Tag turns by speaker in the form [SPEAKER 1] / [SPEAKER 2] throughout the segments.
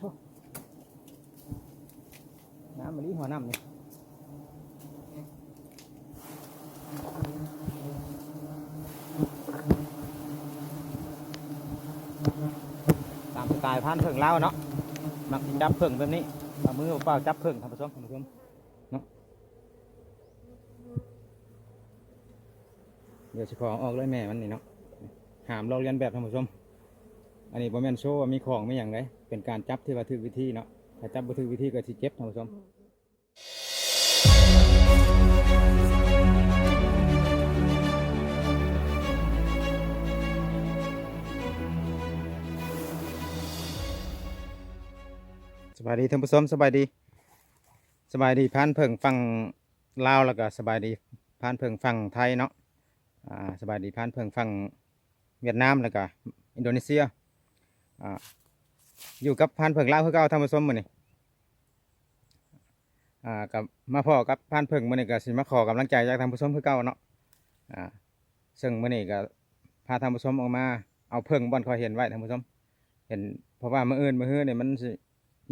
[SPEAKER 1] ทุน้ำมะลิหัวน้ำนี่ตามสไตล์พันเพิ่งเล่าเนาะมักจับเพิ่งแบบนี้เอามือเปล่าจับเพิ่งท่านผู้ชมท่านผู้ชมเนาะเดี๋ยวจะขอออกเลยแม่มันนี่เนาะหามเราเรียนแบบท่านผู้ชม อันนี้บ่แม่นโชว์ว่ามีของไม่อย่างไรเป็นการจับที่ว่าถูกวิธีเนาะถ้าจับบ่ถูกวิธีก็สิเจ็บท่านผู้ชมสบายดีท่านผู้ชมสบายดีสบายดีพานเพิ่งฟังลาวแล้วก็สบายดีพานเพิ่งฟังไทยเนาะอ่าสบายดีพานเพิ่งฟังเวียดนามแล้วก็อินโดนีเซีย อยู่กับพานเพิ่งลาวคือเก่าท่านผู้ชมมือนี้อ่ากับมาพ่อกับพานเพิ่งมือนี้ก็สิมาขอกำลังใจจากท่านผู้ชมคือเก่าเนาะอ่าซึ่งมือนี้ก็พาท่านผู้ชมออกมาเอาเพิ่งบอนคอยเห็นไว้ท่านผู้ชมเห็นเพราะว่ามื้ออื่นมื้อฮื้อนี่ยมัน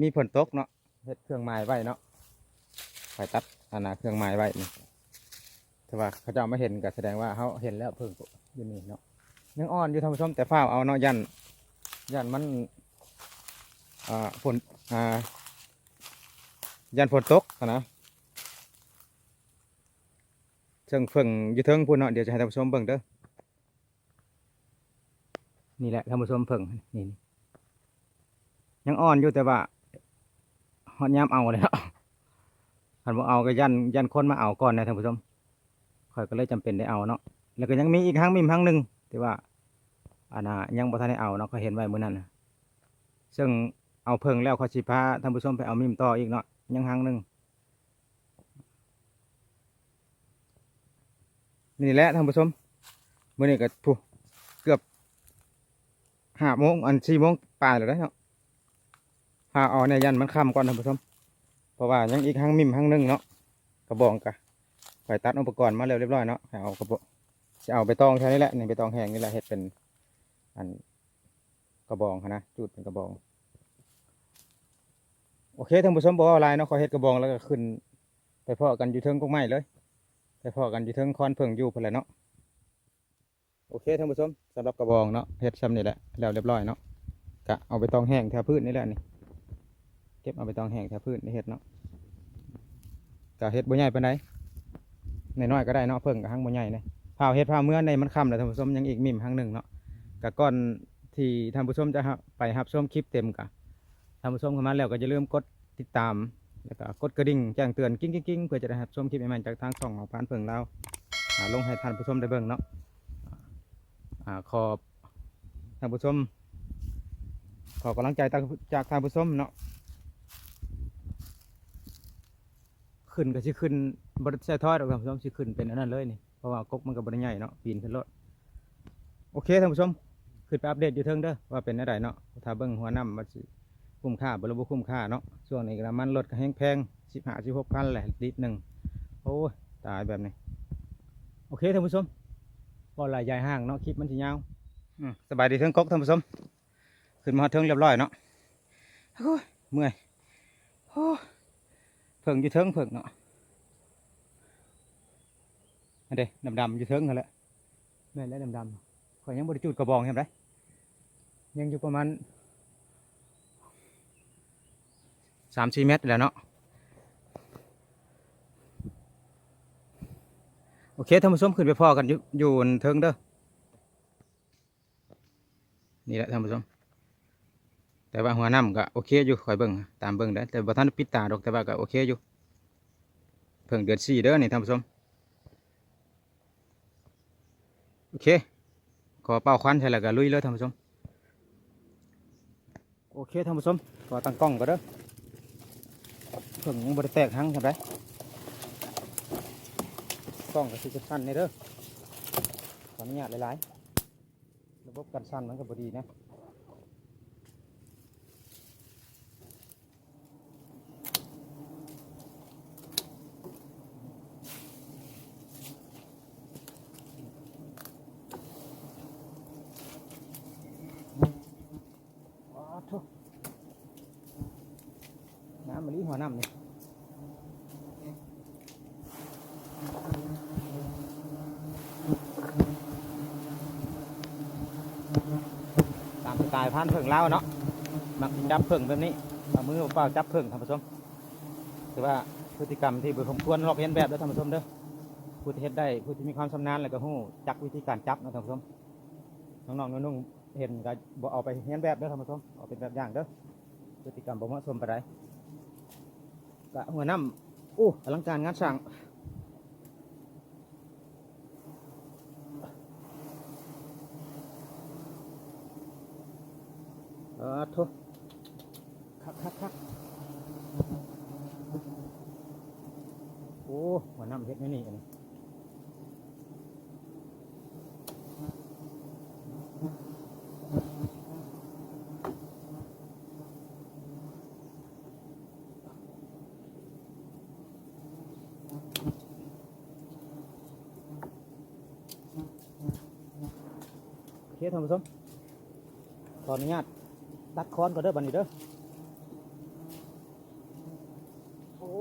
[SPEAKER 1] มีฝนตกเนาะเฮ็ดเครื่องไม้ไว้เนาะไฟตัดอันน่ะเครื่องไม้ไว้นี่แต่ว่าเขาเจ้าไม่เห็นก็แสดงว่าเขาเห็นแล้วเพิ่งอยู่นี่เนาะยังอ่อนอยู่ท่านผู้ชมแต่ฝ้าเอาเนาะยัน ยันมันอ่าฝนอ่ายันฝนตกนะเชิงเพิ่งยู่เทิงพูนเนาะเดี๋ยวจะให้ท่านผู้ชมเบิ่งเด้อนี่แหละท่านผู้ชมเพิ่งนี่ยังอ่อนอยู่แต่ว่าฮอดยามเอาเลยเนาะคันบ่เอาก็ยันยันคนมาเอาก่อนนะท่านผู้ชมข่อยก็เลยจำเป็นได้เอาเนาะแล้วก็ยังมีอีกครั้งมีครั้งหนึ่งที่ว่า อันน่ะยังบ่ทันได้เอาเนาะก็เห็นไว้มื้อนั้นนะซึ่งเอาเพิ่งแล้วเขาสิพาท่านผู้ชมไปเอามิมต่ออีกเนาะยังครั้งหนึ่งนี่แหละท่านผู้ชมมื้อนี้ก็ผู้เกือบห้าโมงอันสี่โมงปลายแล้วเด้อเนาะพาเอาในยันมันค่ำก่อนท่านผู้ชมเพราะว่ายังอีกห้างมิมห้างหนึงเนาะกระบองกะข่อยตัดอุปกรณ์มาแล้วเรียบร้อยเนาะเอากระบอกจะเอาไปตองแค่นี้แหละนี่ไปตองแห้งนี่แหละเห็ดเป็น อันกระบองนะจุดเป็นกระบอง โอเคท่านผู้ชมบอกอะไรเนาะขอเห็ดกระบองแล้วก็ขึ้น ไปพ่อกันอยู่เทิงกงไม้เลย ไปพ่อกันอยู่เทิงคอนเพิงอยู่พนแหละเนาะโอเคท่านผู้ชมสำหรับกระบองเนาะเห็ดซ้ำนี่แหละแล้วเรียบร้อยเนาะกะเอาไปตองแห้งแถวพืชนี่แหละนี่เก็บเอาไปตองแห้งแถวพืชในเห็ดเนาะกะเห็ดบ่ใหญ่ปานใดน้อยๆก็ได้เนาะเพิ่งกับหั่งบ่ใหญ่เนี่ยพาเห็ดพาเมื่อในมันค่ำแล้วท่านผู้ชมยังอีกมิมหั่งหนึ่งเนาะ กะก่อนที่ท่านผู้ชมจะไปรับชมคลิปเต็มกะท่านผู้ชมเข้ามาแล้วก็อย่าลืมกดติดตาม แล้วก็กดกระดิ่งแจ้งเตือนกิ้งกิ้งกิ้งเพื่อจะได้รับชมคลิปใหม่ๆจากทางช่องของพานเพิ่งเราลงให้ท่านผู้ชมได้เบิ่งเนาะขอบท่านผู้ชมขอกำลังใจจากท่านผู้ชมเนาะขึ้นก็สิขึ้นบริษัททอดหรอกท่านผู้ชมสิขึ้นเป็นอันนั้นเลยนี่เพราะว่ากกมันก็บริใหญ่เนาะปีนขึ้นรถโอเคท่านผู้ชม ขึ้นไปอัปเดตอยู่เทิงเด้อว่าเป็นอะไรเนาะถ้าเบิ่งหัวน้ำมันคุ้มค่าบริบูคุ้มค่าเนาะช่วงนี้ก็น้ำมันรถก็แห้งแพงสิบห้าสิบหกพันแหละลิตรหนึ่งโอ้ตายแบบนี้ โอเคท่านผู้ชมพอหลายใหญ่ห้างเนาะคลิปมันสิยาวอืมสบายดีเทิงก๊กท่านผู้ชมขึ้นมาเทิงเรียบร้อยเนาะโอ้เมื่อยโอ้เพิ่งอยู่เทิงเพิ่งเนาะอันเดดำดำๆอยู่เทิงกันแหละแม่นแล้วดำดำๆข่อยยังบริจุดกระบองเห็นไหม ยังอยู่ประมาณสามสี่เมตรแล้วเนาะโอเคท่านผู้ชมขึ้นไปพอกันอยู่อยู่บนเทิงเด้อนี่แหละท่านผู้ชมแต่ว่าหัวน้ำก็โอเคอยู่คอยเบิ่งตามเบิ่งได้แต่บ่ทันปิดตาดอกแต่ว่าก็โอเคอยู่เพิ่งเดือนสี่เด้อนี่ท่านผู้ชมโอเคขอเป่าควันใช่แล้วก็ลุยเลยท่านผู้ชม เคท่านผู้ชมขอตั้งกล้องก็เด้อเพิ่งบริแตกหังทำไรกล้องก็สิจะสั้นนี่เด้อขออนุญาตหลายๆระบบการสั้นมันก็บ่ดีนะ ว้าวทุ มันนี้ หัวน้ำนี่ตามสไตล์พันเพิ่งเล่าวเนาะมักจับเพิ่งแบบนี้เอามือเปล่าจับเพิ่งท่านผู้ชมถือว่าพฤติกรรมที่บุคคลลอกเลียนแบบเด้อท่านผู้ชมเด้อผู้ที่เฮ็ดได้ผู้ที่มีความชำนาญแล้วก็ฮู้จักวิธีการจับนะท่านผู้ชมน้องๆนุ่งๆเห็นก็บ่เอาไปเรียนแบบเด้อท่านผู้ชมเอาเป็นแบบอย่างเด้อพฤติกรรมบ่เหมาะสมไปานใด กะหัวน้ำโอ้อลังการงานสร้างเออทุคักคักคักโอ้หัวน้ำเห็ดไม่นี่อันนี้ ท่านผู้ชมขออนุญาตตัดค้อนก่อนเด้อบันนี้เด้อโอ้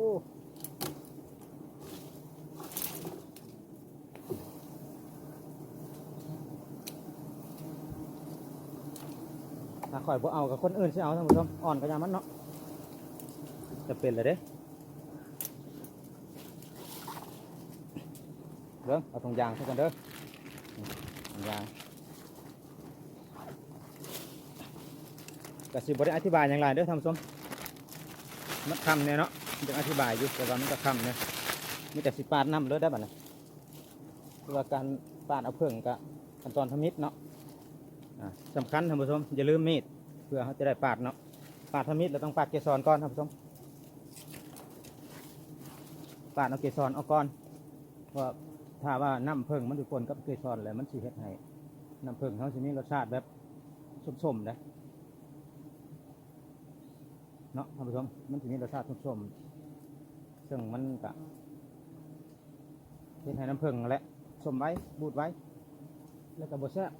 [SPEAKER 1] ถ้าข่อยบ่เอากับคนอื่นสิเอาท่านผู้ชมอ่อนก็อยามันเนาะจะเป็นเลยเด้เด้อเอาตรงยางใส่กันเด้อตรงยาง ก็สิบ่ได้อธิบายอย่างไรเด้อท่านผู้ชมมันคำเนี่ยเนาะมันจะอธิบายอยู่แต่ว่ามันก็คำเนี่ยมีแต่สิปาดน้ำเลยได้อบัดนี้คือว่าการปาดเอาเพิ่งกับขั้นตอนทมิดเนาะอ่าสำคัญท่านผู้ชมอย่าลืมมีดเพื่อเขาจะได้ปาดเนาะปาดทมิดเราต้องปาดเกสรก่อนท่านผู้ชมปาดเอาเกสรเอาก่อนเพราะถ้าว่าน้ำเพิ่งมันถูกปนกับเกสรแล้วมันสิเฮ็ดให้น้ำเพิ่งเขาสิมีรสชาติแบบส้มๆนะ เนาะท่านผู้ชมมันสิมีรสชาติส้มๆซึ่งมันก็เฮ็ดให้น้ำเพิ่งแหละส้มไว้บูดไว้ แล้วก็บดแซ่บ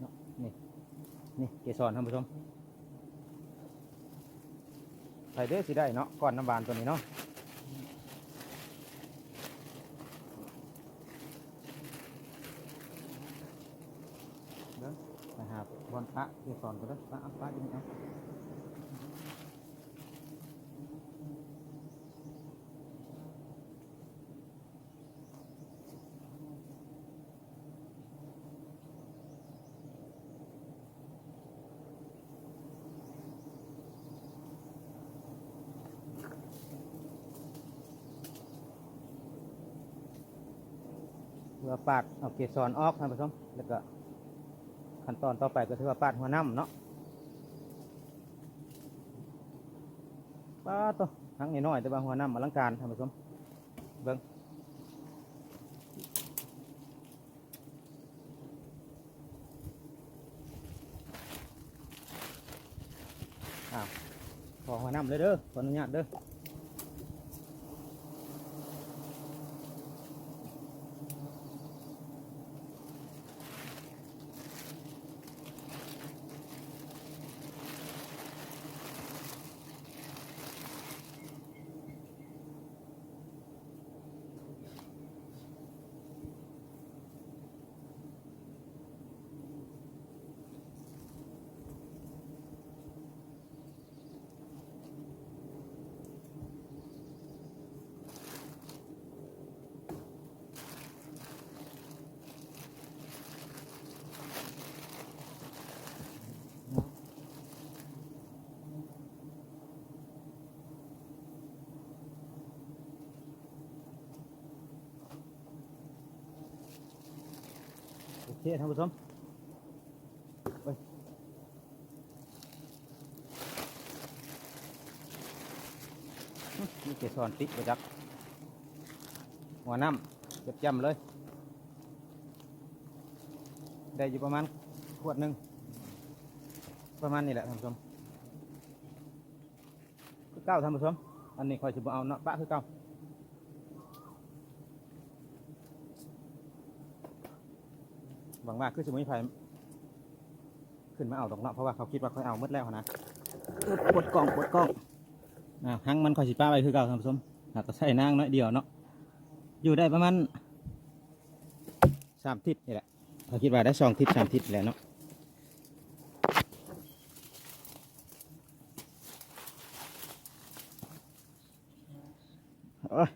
[SPEAKER 1] เนาะนี่นี่เกสรท่านผู้ชมใส่เด้อสิได้เนาะก้อนน้ำบานตัวนี้เนาะเด้อไปหาบอลพระเกสรก็ได้อพระเอาพระอยู่นี่เอ พื่อปาดเอาเกสรออกท่านผู้ชมแล้วก็ขั้นตอนต่อไปก็ถือว่าปาดหัวน้ำเนาะปาดตัวทั้งน้อยแต่ว่าหัวน้ำอลังการท่านผู้ชมเบิ้งอ้าวขอหัวน้ำเลยเด้อขออนุญาตเด้อ โอเคท่านผู้ชมไปอื้อมีเกสรติ๊กไปจักหัวน้ำเก็บจำเลย ได้อยู่ประมาณขวดหนึ่งประมาณนี้แหละท่านผู้ชมคือเก้าท่านผู้ชมอันนี้คอยสิบเอาเนาะปะคือเก้า หวั งว่าคือสมุนไพรขึ้นมาเอาดอกเนาะเพราะว่าเขาคิดว่าเขาเอาหมดแล้วนะปวดกล่องปวดกล่องอ่าหังมันคอยสิป้าไว้คือเก่าท่านผู้ชมหากก็ใส่นางน้อยเดียวเนาะอยู่ได้ประมาณสามทิศนี่แหละเขาคิดว่าได้สองทิศสามทิศแหละเนาะโอ้ย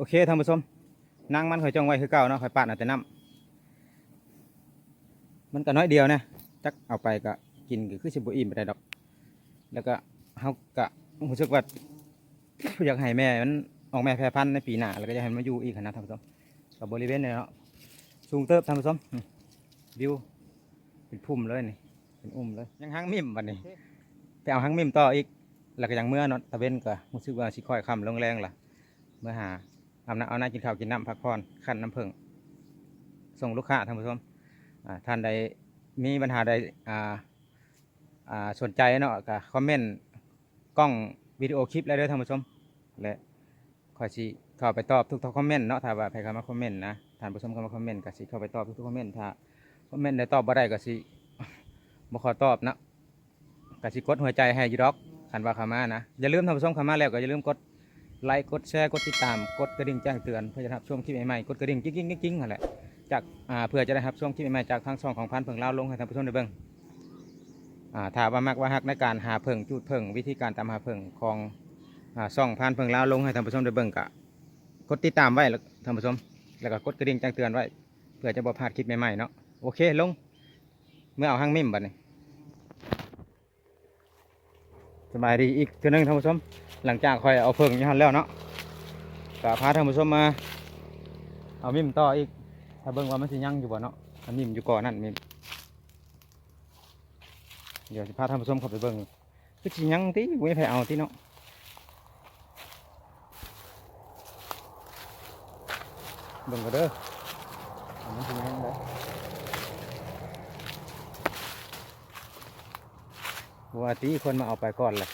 [SPEAKER 1] โอเคท่านผู้ชมนางมันคอยจองไว้คือเก่าเนาะคอยปาดเอาแต่น้ำมันก็น้อยเดียวนะจักเอาไปก็กินก็คือสิบอิ่มไปได้ดอก แล้วก็เฮาก็รู้สึกว่าอยากให้แม่มันออกแม่แพร่พันธุ์ในปีหน้าแล้วก็อยากให้มันอยู่อีกนะท่านผู้ชมกับบริเวณเนี่ยเนาะสูงเติบท่านผู้ชมวิวเป็นพุ่มเลยนี่เป็นอุ้มเลยยังหางมิมบัดนี้ไปเอาหางมิมต่ออีกแล้วก็ยังเมื่อนาะตะเวนก็รู้สึกว่าสิค่อยคำลงแรงล่ะเมื่อหา อาบน้ำเอาน้ำกินข้าวกินน้ำพักผ่อนขั้นน้ำผึ้งส่งลูกค้าท่านผู้ชมท่านใดมีปัญหาใดสนใจเนาะก็คอมเมนต์กล้องวิดีโอคลิปอะไรเด้อท่านผู้ชมและคอยสิเข้าไปตอบทุกๆคอมเมนต์เนาะถ้าว่าใครเข้ามาคอมเมนต์นะท่านผู้ชมเข้ามาคอมเมนต์ก็สิเข้าไปตอบทุกๆคอมเมนต์ถ้าคอมเมนต์ได้ตอบบ่ได้ก็สิบ่ขอตอบนะก็สิกดหัวใจให้ยู่ดอกคันว่าเข้ามานะอย่าลืมท่านผู้ชมเข้ามาแล้วก็อย่าลืมกด ไลค์กดแชร์กดติดตามกดกระดิ่งแจ้งเตือนเพื่อจะรับชมคลิปใหม่ๆกดกระดิ่งกิ๊งๆกิ๊งๆนั่นแหละจากอ่าเพื่อจะได้รับชมคลิปใหม่ๆจากทางช่องของพันเพิ่งเล่าลงให้ท่านผู้ชมได้เบิ่งอ่าถ้าว่ามักว่าฮักในการหาเพิ่งจูดเพิ่งวิธีการตามหาเพิ่งของอ่าช่องผ่านเพิ่งลาวลงให้ท่านผู้ชมได้เบิ่งกะกดติดตามไว้แล้วท่านผู้ชม แล้วก็กดกระดิ่งแจ้งเตือนไว้เพื่อจะบ่พลาดคลิปใหม่ๆเนาะโอเคลงเมื่อเอาห้างมิ่มบัดนี้สบายดีอีกเทื่อหนึงท่านผู้ชม หลังจากคอยเอาเพิ่งยี่หันแล้วเนาะก็พาท่านผู้ชมมา เอามิมต่ออีก ถ้าเบิ่งว่ามันสิยั่งอยู่บ่เนาะอันมิมอยู่ก่อนนั่นมิมเดี๋ยวสิพาท่านผู้ชมเข้าไปเบิ่งคือสิยั่งติบ่มีใครเอาติเนาะเบิ่งก็เด้ออันนี้คือยังไงวัวตีคนมาเอาไปก่อนเลย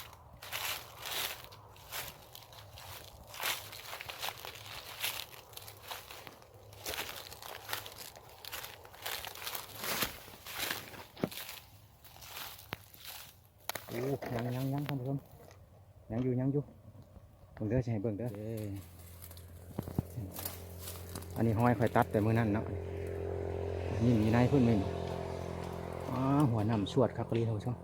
[SPEAKER 1] โอ้ยังยังยังท่านผู้ชมยังอยู่ยังอยู่เบิ่งเด้อ จะให้เบิ่งเด้ออันนี้ห้อยคอยตัดแต่มือนั่นเนาะนี่มีนายพุ่นนี่อ๋อหัวหนำสวดครับกะลีท่านผู้ชม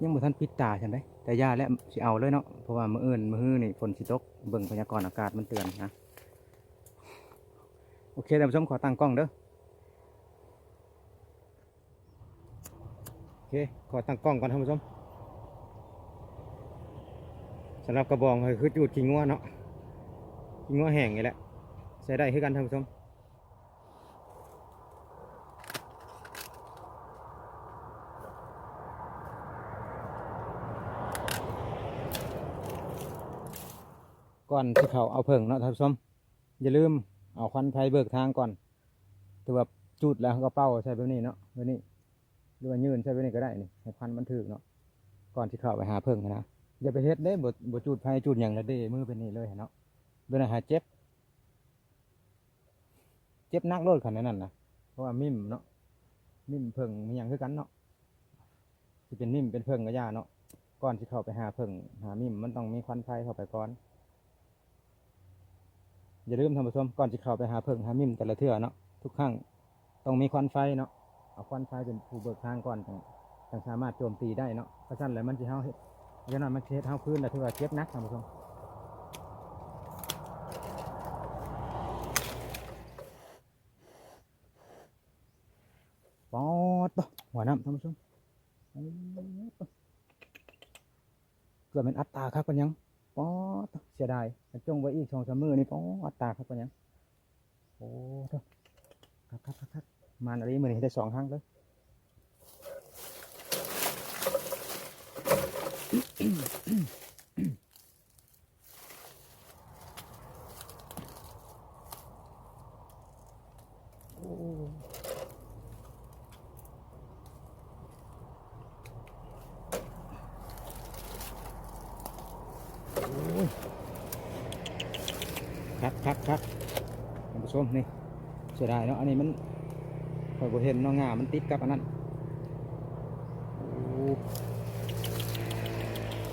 [SPEAKER 1] ยังมือท่านปิดตาใช่ไหมแต่ยาและสิเอาเลยเนาะเพราะว่ามืออื่นมือฮื้อนี่ฝนสิตกเบิ่งพยากรณ์อากาศมันเตือนนะโอเคท่านผู้ชมขอตั้งกล้องเด้อโอเคขอตั้งกล้องก่อนท่านผู้ชม สำหรับกระบองคือจูดขี้งัวเนาะขี้งัวแห้งนี่แหละใช้ได้คือกันท่านผู้ชมก่อนที่เขาเอาเพิ่งเนาะท่านผู้ชมอย่าลืมเอาควันไฟเบิกทางก่อนถือว่าจุดแล้วก็เป้าใช่แบบนี้เนาะแบบนี้หรือว่ายืนใช่แบบนี้ก็ได้นี่ให้ควันมันถึกเนาะก่อนที่เขาไปหาเพิ่งนะ อย่าไปเฮ็ดเด้บ่บ่จุดไฟจุดอย่างละเด้มือเป็นนี่เลยเนาะเวลาหาเจ็บ เจ็บนักโลดขนาดนั้นนะเพราะว่ามิ่มเนาะมิ่มเพิ่งมีอย่างคือกันเนาะที่เป็นมิ่มเป็นเพิ่งก็ยาเนาะก่อนที่เข้าไปหาเพิ่งหามิ่มมันต้องมีควันไฟเข้าไปก่อนอย่าลืมท่านผู้ชมก่อนที่เข้าไปหาเพิ่งหามิ่มแต่ละเทื่อเนาะทุกครั้งต้องมีควันไฟเนาะเอาควันไฟเป็นผู้เบิกทางก่อนจึงสามารถโจมตีได้เนาะเพราะฉะนั้นแล้วมันจะเฮา เฮ็ดเพราะฉะนั้นมันสิเฮ็ดเฮาพื้นแต่ถือว่าเจ็บหนักท่านผู้ชมปอดปะหัวน้ำท่านผู้ชมปอดปะเกือบเป็นอัตตาครับกันยังปอดปะเสียดายแต่จงไว้อีกสองสามมือนี่ปอดอัตตาครับกันยังโอ้เถอะครับครับครับครับมานอะไรมือนี่ได้สองครั้งเลยโอ้โอ้ย ครับครับครับท่านผู้ชมนี่เสียดายเนาะ อันนี้มันคอยบเห็นเน้องงามันติดกับอันนั้นโอ้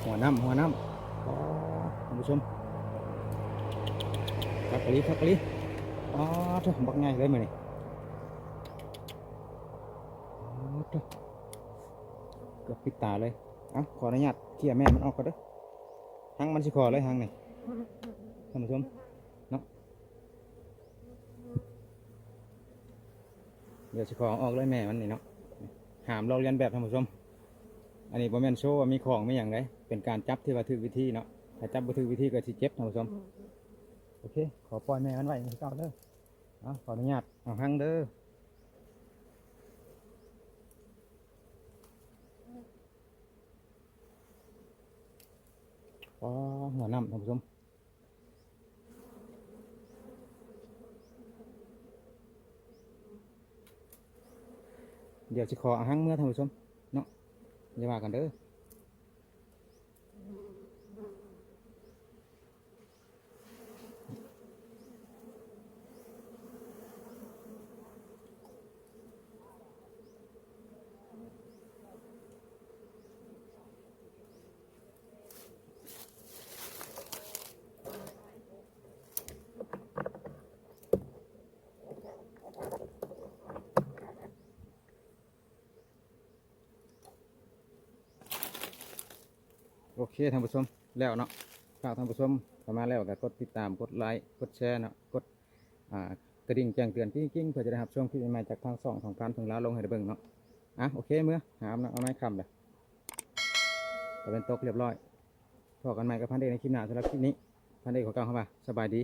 [SPEAKER 1] หัว น้ำหัวน้ำท่านผู้ชมคักกะลีคักกะลีอ๋อเถอะบักง่ายเลยมื้อนี้อ๋อเถอะเกือบปิดตาเลยอ้าขออนุญาตเคลียแม่มันออกก่อนเด้อหังมันสิคอเลยหังนี่ท่านผู้ชมเนอะเดี๋ยวสิของออกเลยแม่มันนี่เนาะหามเราเรียนแบบท่านผู้ชม อันนี้บ่แม่นโชว์ว่ามีของไม่อย่างไร เป็นการจับที่ว่าถึกวิธีเนาะถ้าจับบ่ถึกวิธีก็สิเจ็บท่านผู้ชมโอเค ขอปล่อยแม่มันไว้ให้เก่าเด้อเอาขออนุญาตเอาหังเด้ออ๋อหัวน้ำท่านผู้ชมเดี๋ยวสิขออาหังเมื่อท่านผู้ชมเนาะอย่าว่ากันเด้อ โอเคท่านผู้ชมแล้วเนาะฝากท่านผู้ชมเข้ามาแล้วก็กดติดตามกดไลค์กดแชร์เนาะกดอ่ากระดิ่งแจ้งเตือนกิ้งๆเพื่อจะได้รับช่วงที่ใหม่ๆจากทางสองของการถึงแล้วลงให้ได้เบิ่งเนาะอะโอเคเมื่อหามเนาะเอาไม้คำเลยแต่เป็นตกเรียบร้อยพอกันใหม่กับพันเดในคลิปหน้าสำหรับคลิปนี้พันเดขอกล่าวเข้ามาสบายดี